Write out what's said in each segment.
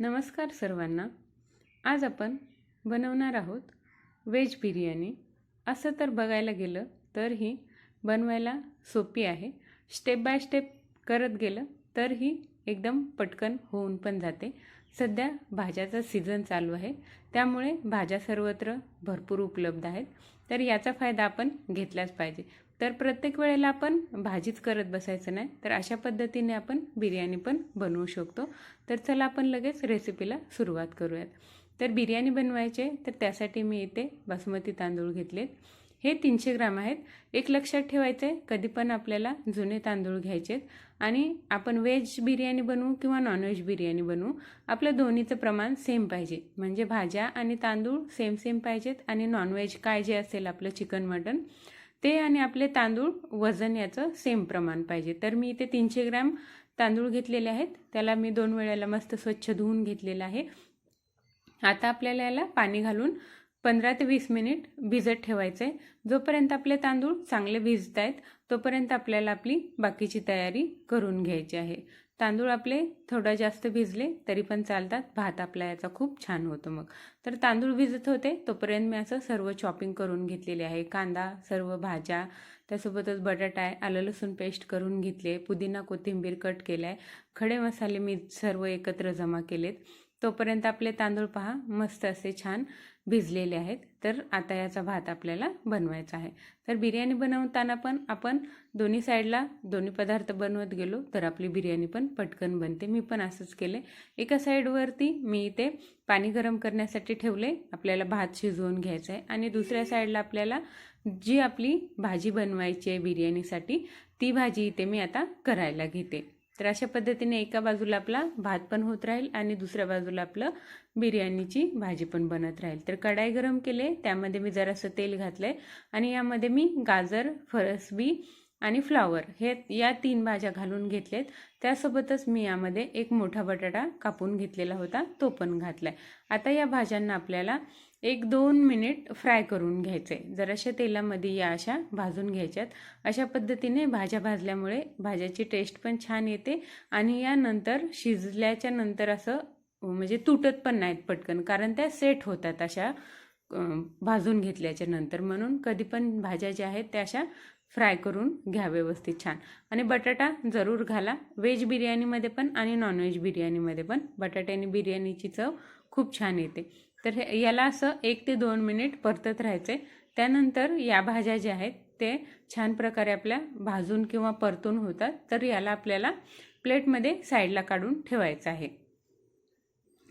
नमस्कार सर्वांना. आज आपण बनवणार आहोत व्हेज बिर्याणी. असं तर बघायला गेलं तर ही बनवायला सोपी आहे. स्टेप बाय स्टेप करत गेलं तर ही एकदम पटकन होऊन पण जाते. सध्या भाज्याचा सीझन चालू आहे. त्यामुळे भाज्या सर्वत्र भरपूर उपलब्ध आहेत. तर याचा फायदा आपण घेतलाच पाहिजे. तर प्रत्येक वेळेला आपण भाजीच करत बसायचं नाही तर अशा पद्धतीने आपण बिर्याणी पण बनवू शकतो. तर चला आपण लगेच रेसिपीला सुरुवात करूयात. तर बिर्याणी बनवायचे तर त्यासाठी मी इथे बासमती तांदूळ घेतलेत. हे तीनशे ग्राम आहेत. एक लक्षात ठेवायचं आहे कधी पण आपल्याला जुने तांदूळ घ्यायचे आणि आपण व्हेज बिर्याणी बनवू किंवा नॉनव्हेज बिर्याणी बनवू आपलं दोन्हीचं प्रमाण सेम पाहिजे. म्हणजे भाज्या आणि तांदूळ सेम सेम पाहिजेत. आणि नॉनव्हेज काय जे असेल आपलं चिकन मटन ते आणि आपले तांदूळ वजन याचं सेम प्रमाण पाहिजे. तर मी इथे तीनशे ग्रॅम तांदूळ घेतलेले आहेत. त्याला मी दोन वेळेला मस्त स्वच्छ धुवून घेतलेलं आहे. आता आपल्याला याला पाणी घालून पंधरा ते वीस मिनिट भिजत ठेवायचं. आहे जोपर्यंत आपले तांदूळ चांगले भिजत आहेत तोपर्यंत आपल्याला आपली बाकीची तयारी करून घ्यायची आहे. तांदूळ आपले थोडा जास्त भिजले तरी पण चालतात. भात आपला याचा खूप छान होतो मग. तर तांदूळ भिजत होते तोपर्यंत मी असं सर्व चॉपिंग करून घेतलेले आहे. कांदा सर्व भाज्या त्यासोबतच बटाटा आहे आलं लसूण पेस्ट करून घेतले पुदिना कोथिंबीर कट केला आहे खडे मसाले मी सर्व एकत्र जमा केलेत. तोपर्यंत आपले तांदूळ पहा मस्त असे छान भिजलेले आहेत. तर आता याचा भात आपल्याला बनवायचा आहे. तर बिर्याणी बनवताना पण आपण दोन्ही साईडला दोन्ही पदार्थ बनवत गेलो तर आपली बिर्याणी पण पटकन बनते. मी पण असंच केले. एका साईडवरती मी इथे पाणी गरम करण्यासाठी ठेवले. आपल्याला भात शिजवून घ्यायचा आहे. आणि दुसऱ्या साईडला आपल्याला जी आपली भाजी बनवायची आहे बिर्याणीसाठी ती भाजी इथे मी आता करायला घेते. तर अशा पद्धतीने एका बाजूला आपला भात पण होत राहील आणि दुसऱ्या बाजूला आपलं बिर्याणीची भाजी पण बनत राहील. तर कढाई गरम केले त्यामध्ये मी जरासं तेल घातलं आहे आणि यामध्ये मी गाजर फरसबी आणि फ्लावर हे या तीन भाज्या घालून घेतलेत. त्यासोबतच मी यामध्ये एक मोठा बटाटा कापून घेतलेला होता तो पण घातला आहे आता या भाज्यांना आपल्याला एक दोन मिनिट फ्राय करून घ्यायचे. जराशा तेलामध्ये या अशा भाजून घ्यायच्यात. अशा पद्धतीने भाज्या भाजल्यामुळे भाज्याची टेस्ट पण छान येते आणि यानंतर शिजल्याच्या नंतर असं म्हणजे तुटत पण नाहीत पटकन कारण त्या सेट होतात अशा भाजून घेतल्याच्या नंतर. म्हणून कधी पण भाज्या ज्या आहेत त्या अशा फ्राय करून घ्या व्यवस्थित छान. आणि बटाटा जरूर घाला. व्हेज बिर्याणीमध्ये पण आणि नॉनव्हेज बिर्याणीमध्ये पण बटाट्याने बिर्याणीची चव खूप छान येते. तर हे याला असं एक ते दोन मिनिट परतत राहायचे त्यानंतर या भाज्या ज्या आहेत ते छान प्रकारे आपल्या भाजून किंवा परतून होतात. तर याला आपल्याला प्लेटमध्ये साईडला काढून ठेवायचं आहे.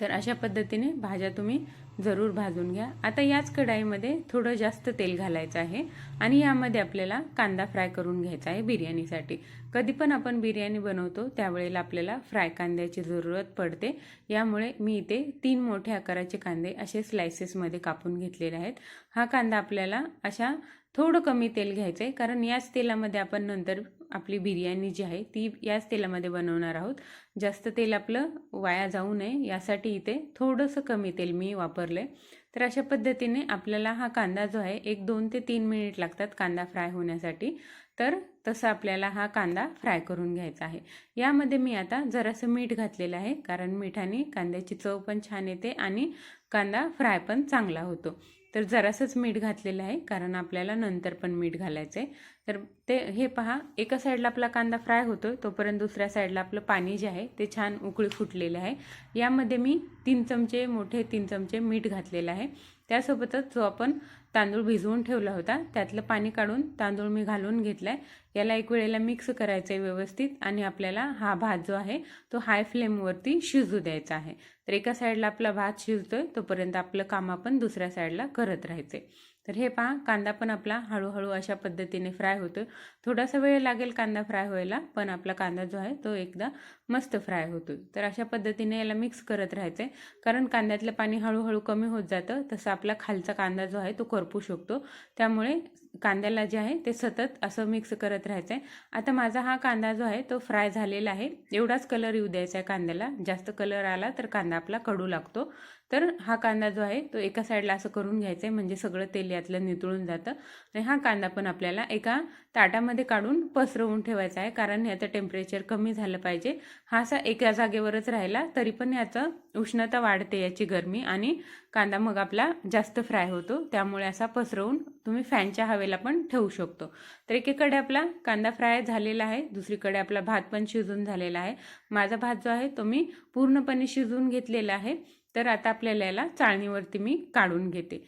तर अशा पद्धतीने भाज्या तुम्ही जरूर भाजून घ्या. आता याच कढाईमध्ये थोडं जास्त तेल घालायचं आहे आणि यामध्ये आपल्याला कांदा फ्राय करून घ्यायचा आहे बिर्याणीसाठी. कधी पण आपण बिर्याणी बनवतो त्यावेळेला आपल्याला फ्राय कांद्याची जरूरत पडते. यामुळे मी इथे तीन मोठे आकाराचे कांदे असे स्लायसेसमध्ये कापून घेतलेले आहेत. हा कांदा आपल्याला अशा थोडं कमी तेल घ्यायचं आहे कारण याच तेलामध्ये आपण नंतर आपली बिर्याणी जी आहे ती याच तेलामध्ये बनवणार आहोत. जास्त तेल आपलं वाया जाऊ नये. यासाठी इथे थोडंसं कमी तेल मी वापरलं आहे तर अशा पद्धतीने आपल्याला हा कांदा जो आहे एक दोन ते तीन मिनिट लागतात कांदा फ्राय होण्यासाठी. तर तसं आपल्याला हा कांदा फ्राय करून घ्यायचा आहे. यामध्ये मी आता जरासं मीठ घातलेलं आहे. कारण मिठाने कांद्याची चव पण छान येते आणि कांदा फ्राय पण चांगला होतो. तर जरासंच मीठ घातलेलं आहे कारण आपल्याला नंतर पण मीठ घालायचं आहे तर ते हे पहा एका साईडला आपला कांदा फ्राय होतो आहे तोपर्यंत दुसऱ्या साईडला आपलं पाणी जे आहे ते छान उकळी फुटलेलं आहे. यामध्ये मी तीन चमचे मोठे तीन चमचे मीठ घातलेलं आहे. त्यासोबतच जो आपण तांदूळ भिजवून ठेवला होता त्यातलं पाणी काढून तांदूळ मी घालून घेतला आहे याला एक वेळेला मिक्स करायचं आहे व्यवस्थित आणि आपल्याला हा भात जो आहे तो हाय फ्लेमवरती शिजू द्यायचा आहे. तर एका साईडला आपला भात शिजतो आहे तोपर्यंत आपलं काम आपण दुसऱ्या साईडला करत राहायचं तर हे पहा कांदा पण आपला हळूहळू अशा पद्धतीने फ्राय होतो थोडासा वेळ लागेल कांदा फ्राय व्हायला पण आपला कांदा जो आहे तो एकदा मस्त फ्राय होतो तर अशा पद्धतीने याला मिक्स करत राहायचं आहे कारण कांद्यातलं पाणी हळूहळू कमी होत जातं तसं आपला खालचा कांदा जो आहे तो करपू शकतो. त्यामुळे कांद्याला जे आहे ते सतत असं मिक्स करत राहायचं आहे आता माझा हा कांदा जो आहे तो फ्राय झालेला आहे. एवढाच कलर येऊ द्यायचा आहे कांद्याला. जास्त कलर आला तर कांदा आपला कडू लागतो. तर हा कांदा जो आहे तो एका साईडला असं करून घ्यायचा आहे म्हणजे सगळं तेल यातलं नितळून जातं. आणि हा कांदा पण आपल्याला एका ताटामध्ये काढून पसरवून ठेवायचा आहे कारण याचं टेम्परेचर कमी झालं पाहिजे. हा असा एका जागेवरच राहिला तरी पण याचं उष्णता वाढते याची गरमी आणि कांदा मग आपला जास्त फ्राय होतो. त्यामुळे असा पसरवून तुम्ही फॅनच्या हवेला पण ठेवू शकतो. तर एकीकडे आपला कांदा फ्राय झालेला आहे दुसरीकडे आपला भात पण शिजून झालेला आहे. माझा भात जो आहे तो मी पूर्णपणे शिजवून घेतलेला आहे. तर आता आपल्याला याला चाळणीवरती मी काढून घेते.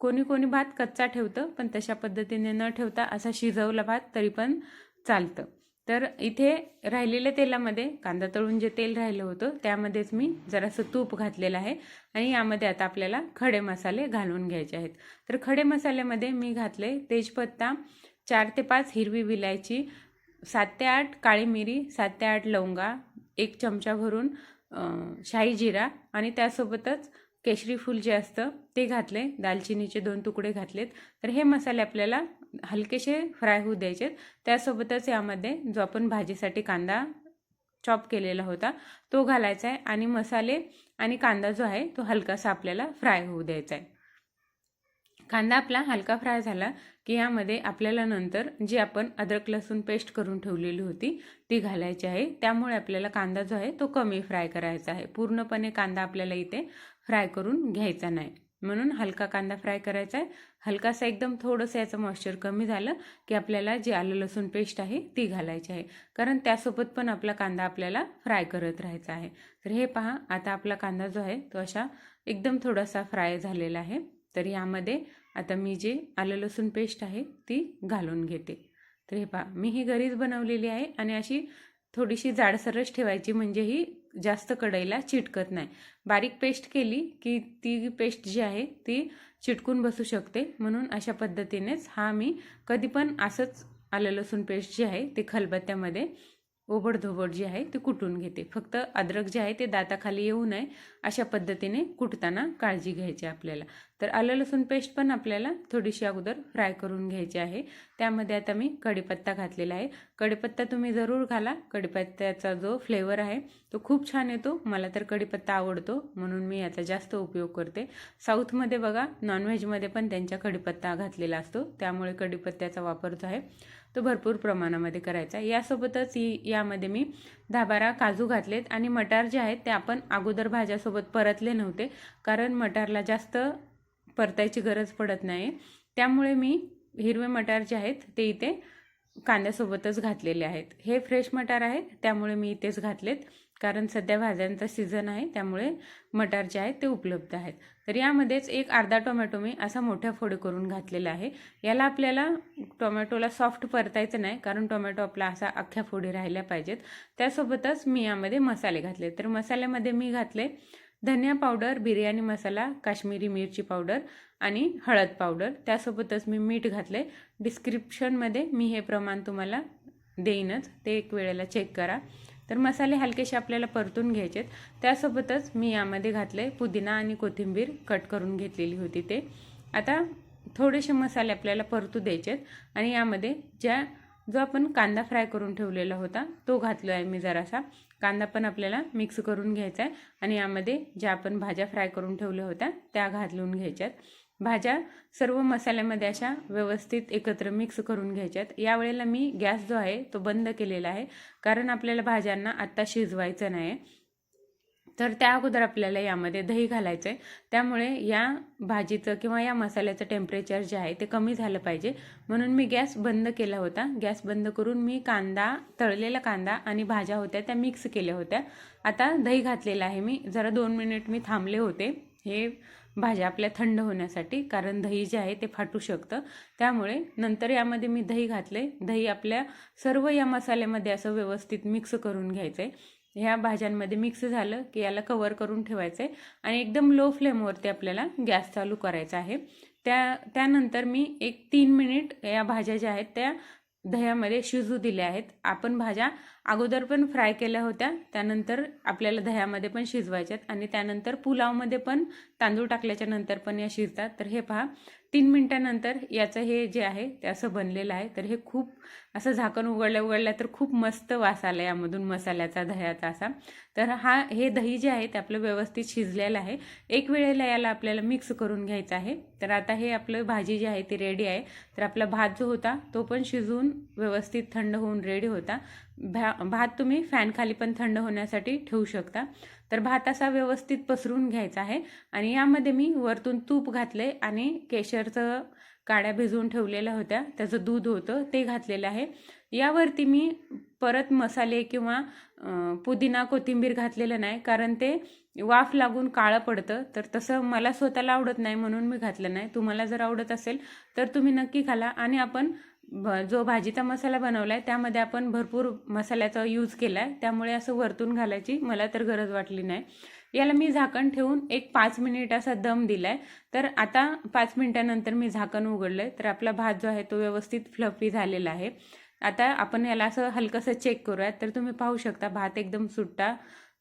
कोणी कोणी भात कच्चा ठेवतं पण तशा पद्धतीने न ठेवता असा शिजवला भात तरी पण चालतं. तर इथे राहिलेल्या तेलामध्ये कांदा तळून जे तेल राहिलं होतं त्यामध्येच मी जरासं तूप घातलेलं आहे आणि यामध्ये आता आपल्याला खडे मसाले घालून घ्यायचे आहेत. तर खडे मसाल्यामध्ये मी घातले तेजपत्ता चार ते पाच हिरवी विलायची सात ते आठ काळी मिरी सात ते आठ लवंगा एक चमचा भरून शाही जिरा आणि त्यासोबतच केशरी फूल जे असतं ते घातले दालचिनीचे दोन तुकडे घातलेत. तर हे मसाले आपल्याला हलकेसे फ्राय होऊ द्यायचे त्यासोबतच यामध्ये जो आपण भाजीसाठी कांदा चॉप केलेला होता तो घालायचा आहे. आणि मसाले आणि कांदा जो आहे तो हलकासा आपल्याला फ्राय होऊ द्यायचा आहे. कांदा आपला हलका फ्राय झाला की यामध्ये आपल्याला नंतर जी आपण अद्रक लसूण पेस्ट करून ठेवलेली होती ती घालायची आहे. त्यामुळे आपल्याला कांदा जो आहे तो कमी फ्राय करायचा आहे. पूर्णपणे कांदा आपल्याला इथे फ्राय करून घ्यायचा नाही. म्हणून हलका कांदा फ्राय करायचा आहे. हलकासा एकदम थोडंसं याचं मॉइश्चर कमी झालं की आपल्याला जी आलं लसूण पेस्ट आहे ती घालायची आहे. कारण त्यासोबत पण आपला कांदा आपल्याला फ्राय करत राहायचा आहे. तर हे पहा आता आपला कांदा जो आहे तो अशा एकदम थोडासा फ्राय झालेला आहे. तर यामध्ये आता मी जे आलं लसूण पेस्ट आहे ती घालून घेते. तर हे पहा मी ही घरीच बनवलेली आहे आणि अशी थोडीशी जाडसरच ठेवायची म्हणजे ही जास्त कढईला चिटकत नाही. बारीक पेस्ट केली की ती पेस्ट जी आहे ती चिटकून बसू शकते. म्हणून अशा पद्धतीनेच हा मी कधी पण असंच आलं लसूण पेस्ट जी आहे ते खलबत्त्यामध्ये ओबडधोबड जी आहे ते कुटून घेते. फक्त अद्रक जे आहे ते दाताखाली येऊ नये अशा पद्धतीने कुटताना काळजी घ्यायची आपल्याला. तर आलं लसूण पेस्ट पण आपल्याला थोडीशी अगोदर फ्राय करून घ्यायची आहे. त्यामध्ये आता मी कढीपत्ता घातलेला आहे. कढीपत्ता तुम्ही जरूर घाला. कढीपत्त्याचा जो फ्लेवर आहे तो खूप छान येतो. मला तर कढीपत्ता आवडतो म्हणून मी याचा जास्त उपयोग करते. साऊथमध्ये बघा नॉनव्हेजमध्ये पण त्यांच्या कढीपत्ता घातलेला असतो. त्यामुळे कढीपत्त्याचा वापर जो आहे तो भरपूर प्रमाणामध्ये करायचा. यासोबतच ही यामध्ये मी दहा बारा काजू घातलेत आणि मटार जे आहेत ते आपण अगोदर भाज्यासोबत परतले नव्हते कारण मटारला जास्त परतायची गरज पडत नाही. त्यामुळे मी हिरवे मटार जे आहेत ते इथे कांद्यासोबतच घातलेले आहेत. हे फ्रेश मटार आहेत त्यामुळे मी इथेच घातलेत. कारण सध्या भाज्यांचा सीझन आहे त्यामुळे मटार जे आहेत ते उपलब्ध आहेत. तर यामध्येच एक अर्धा टोमॅटो मी असा मोठ्या फोडी करून घातलेला आहे. याला आपल्याला टोमॅटोला सॉफ्ट परतायचं नाही कारण टोमॅटो आपला असा अख्ख्या फोडी राहिल्या पाहिजेत. त्यासोबतच मी यामध्ये मसाले घातले. तर मसाल्यामध्ये मी घातले धनिया पावडर बिर्याणी मसाला काश्मीरी मिरची पावडर आणि हळद पावडर. त्यासोबतच मी मीठ घातले. डिस्क्रिप्शनमध्ये मी हे प्रमाण तुम्हाला देईनच. ते एक वेळेला चेक करा. तर मसाले हलकेसे आपल्याला परतून घ्यायचेत. त्यासोबतच मी यामध्ये घातले पुदिना आणि कोथिंबीर कट करून घेतलेली होती ते. आता थोडेसे मसाले आपल्याला परतू द्यायचेत आणि यामध्ये ज्या जो आपण कांदा फ्राय करून ठेवलेला होता तो घातलो आहे मी जरासा. कांदा पण आपल्याला मिक्स करून घ्यायचा आहे आणि यामध्ये ज्या आपण भाज्या फ्राय करून ठेवल्या होत्या त्या घालून घ्यायच्यात. भाज्या सर्व मसाल्यामध्ये अशा व्यवस्थित एकत्र मिक्स करून घ्यायच्यात. यावेळेला मी गॅस जो आहे तो बंद केलेला आहे. कारण आपल्याला भाज्यांना आत्ता शिजवायचं नाही तर त्या अगोदर आपल्याला यामध्ये दही घालायचं आहे त्यामुळे या भाजीचं किंवा या मसाल्याचं टेम्परेचर जे आहे ते कमी झालं पाहिजे. म्हणून मी गॅस बंद केला होता. गॅस बंद करून मी कांदा तळलेला कांदा आणि भाज्या होत्या त्या मिक्स केल्या होत्या. आता दही घातलेलं आहे मी. जरा दोन मिनिट मी थांबले होते. हे भाज्या आपल्या थंड होण्यासाठी कारण दही जे आहे ते फाटू शकतं. त्यामुळे नंतर यामध्ये मी दही घातले दही आपल्या सर्व या मसाल्यामध्ये असं व्यवस्थित मिक्स करून घ्यायचं आहे ह्या भाज्यांमध्ये मिक्स झालं की याला कवर करून ठेवायचं आहे आणि एकदम लो फ्लेमवरती आपल्याला गॅस चालू करायचा आहे. त्या त्यानंतर मी एक तीन मिनिट या भाज्या ज्या आहेत त्या दह्यामध्ये शिजू दिल्या आहेत. आपण भाज्या अगोदर पण फ्राय केल्या होत्या त्यानंतर आपल्याला दह्यामध्ये पण शिजवायच्यात आणि त्यानंतर पुलावमध्ये पण तांदूळ टाकल्याच्या नंतर पण या शिजतात. तर हे पहा तीन मिनटानंतर याचं हे जे आहे ते असं बनलेलं आहे. तर हे खूप असं झाकण उघडल्या उघडल्या तर खूप मस्त वास आला यामधून मसाल्याचा दह्याचा असा. तर हा हे दही जे आहे ते आपलं व्यवस्थित शिजलेलं आहे. एक वेळेला याला आपल्याला मिक्स करून घ्यायचं आहे. तर आता हे आपलं भाजी जी आहे ती रेडी आहे. तर आपला भात जो होता तो पण शिजवून व्यवस्थित थंड होऊन रेडी होता. भा भात तुम्ही फॅनखाली पण थंड होण्यासाठी ठेवू शकता. तर भात असा व्यवस्थित पसरून घ्यायचा आहे. आणि यामध्ये मी वरतून तूप घातले आणि केशरचं काड्या भिजवून ठेवलेल्या होत्या. त्याचं दूध होतं ते घातलेलं आहे. यावरती मी परत मसाले किंवा पुदिना कोथिंबीर घातलेलं नाही कारण ते वाफ लागून काळं पडतं. तर तसं मला स्वतःला आवडत नाही म्हणून मी घातलं नाही. तुम्हाला जर आवडत असेल तर तुम्ही नक्की घाला. आणि आपण जो भाजीचा मसाला बनवला आहे त्यामध्ये आपण भरपूर मसाल्याचा यूज केला आहे त्यामुळे असं वरतून घालायची मला तर गरज वाटली नाही. याला मी झाकण ठेवून एक पाच मिनिट असा दम दिला आहे तर आता पाच मिनिटानंतर मी झाकण उघडलं आहे तर आपला भात जो आहे तो व्यवस्थित फ्लफी झालेला आहे. आता आपण याला असं हलकंसं चेक करूयात. तर तुम्ही पाहू शकता भात एकदम सुट्टा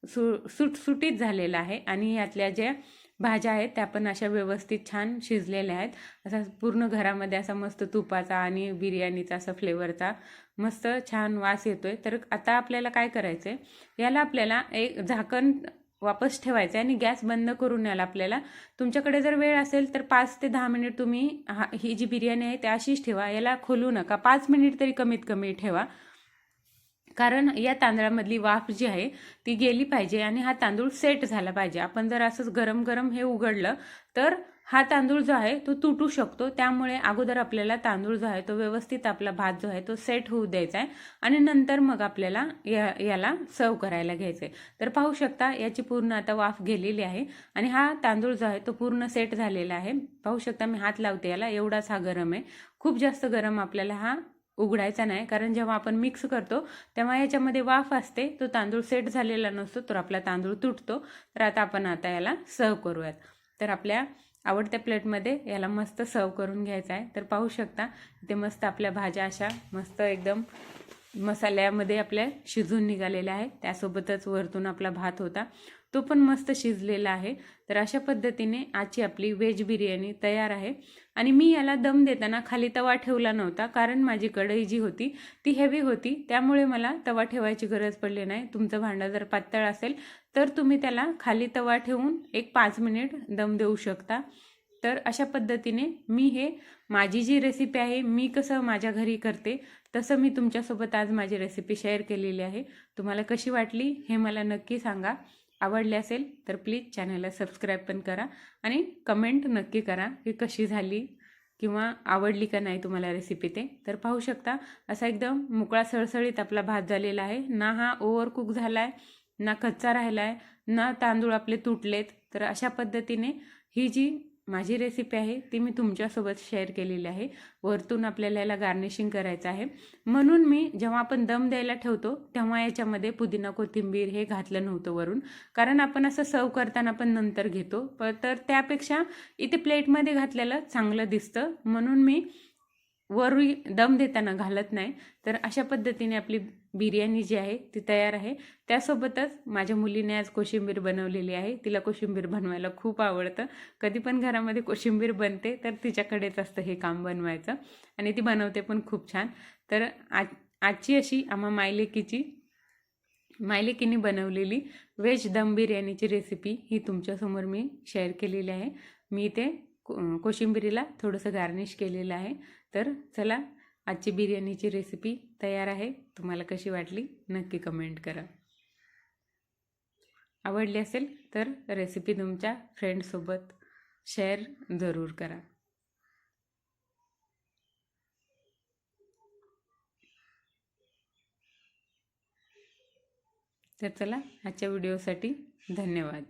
सु सुटसुटीत झालेला आहे. आणि यातल्या ज्या भाज्या आहेत त्या पण अशा व्यवस्थित छान शिजलेल्या आहेत. असा पूर्ण घरामध्ये असा मस्त तुपाचा आणि बिर्याणीचा असा फ्लेवरचा मस्त छान वास येतोय. तर आता आपल्याला काय करायचं आहे याला आपल्याला एक झाकण वापस ठेवायचं आहे आणि गॅस बंद करून याला आपल्याला तुमच्याकडे जर वेळ असेल तर पाच ते दहा मिनिट तुम्ही हा ही जी बिर्याणी आहे ती अशीच ठेवा. याला खोलू नका. पाच मिनिट तरी कमीत कमी ठेवा. कारण या तांदळामधली वाफ जी आहे ती गेली पाहिजे आणि हा तांदूळ सेट झाला पाहिजे. आपण जर असंच गरम गरम हे उघडलं तर हा तांदूळ जो आहे तो तुटू शकतो. त्यामुळे अगोदर आपल्याला तांदूळ जो आहे तो व्यवस्थित आपला भात जो आहे तो सेट होऊ द्यायचा आहे आणि नंतर मग आपल्याला या याला सर्व करायला घ्यायचं आहे तर पाहू शकता याची पूर्ण आता वाफ गेलेली आहे आणि हा तांदूळ जो आहे तो पूर्ण सेट झालेला आहे. पाहू शकता मी हात लावते याला. एवढाच हा गरम आहे. खूप जास्त गरम आपल्याला हा उघडायचा नाही. कारण जेव्हा आपण मिक्स करतो तेव्हा याच्यामध्ये वाफ असते. तो तांदूळ सेट झालेला नसतो तर आपला तांदूळ तुटतो. तर आता आपण आता याला सर्व करूयात. तर आपल्या आवडत्या प्लेटमध्ये याला मस्त सर्व करून घ्यायचं आहे. तर पाहू शकता ते मस्त आपल्या भाज्या अशा मस्त एकदम मसाल्यामध्ये आपल्या शिजून निघालेल्या आहे त्यासोबतच वरतून आपला भात होता. तो पण मस्त शिजलेला आहे. तर अशा पद्धतीने आजची आपली व्हेज बिर्याणी तयार आहे. आणि मी याला दम देताना खाली तवा ठेवला नव्हता कारण माझी कढई जी होती ती हेवी होती. त्यामुळे मला तवा ठेवायची गरज पडली नाही. तुमचं भांडं जर पातळ असेल तर तुम्ही त्याला खाली तवा ठेवून एक पाच मिनिट दम देऊ शकता. तर अशा पद्धतीने मी हे माझी जी रेसिपी आहे मी कसं माझ्या घरी करते तसं मी तुमच्यासोबत आज माझी रेसिपी शेअर केलेली आहे. तुम्हाला कशी वाटली हे मला नक्की सांगा. आवडले असेल तर प्लीज चॅनलला सबस्क्राईब पण करा आणि कमेंट नक्की करा की कशी झाली किंवा आवडली का नाही तुम्हाला रेसिपी ते. तर पाहू शकता असा एकदम मोकळा सळसळीत आपला भात झालेला आहे. ना हा ओव्हर कुक झाला आहे ना कच्चा राहिला आहे ना तांदूळ आपले तुटलेत. तर अशा पद्धतीने ही जी माझी रेसिपी आहे ती मी तुमच्यासोबत शेअर केलेली आहे. वरतून आपल्याला याला गार्निशिंग करायचं आहे. म्हणून मी जेव्हा आपण दम द्यायला ठेवतो तेव्हा याच्यामध्ये पुदिना कोथिंबीर हे घातलं नव्हतं वरून. कारण आपण असं सर्व करताना पण नंतर घेतो. तर त्यापेक्षा इथे प्लेटमध्ये घातलेलं चांगलं दिसतं. म्हणून मी वरही दम देताना घालत नाही. तर अशा पद्धतीने आपली बिर्याणी जी आहे ती तयार आहे. त्यासोबतच माझ्या मुलीने आज कोशिंबीर बनवलेली आहे. तिला कोशिंबीर बनवायला खूप आवडतं. कधी पण घरामध्ये कोशिंबीर बनते तर तिच्याकडेच असतं हे काम बनवायचं. आणि ती बनवते पण खूप छान. तर आज आजची अशी आम्हा मायलेकीची मायलेकीने बनवलेली व्हेज दम बिर्याणीची रेसिपी ही तुमच्यासमोर मी शेअर केलेली आहे. मी ते कोशिंबिरीला थोडंसं गार्निश केलेलं आहे. तर चला आजची बिर्याणीची रेसिपी तयार आहे. तुम्हाला कशी वाटली नक्की कमेंट करा. आवडली असेल तर रेसिपी तुमच्या फ्रेंडसोबत शेअर जरूर करा. तर चला आजच्या व्हिडिओसाठी धन्यवाद.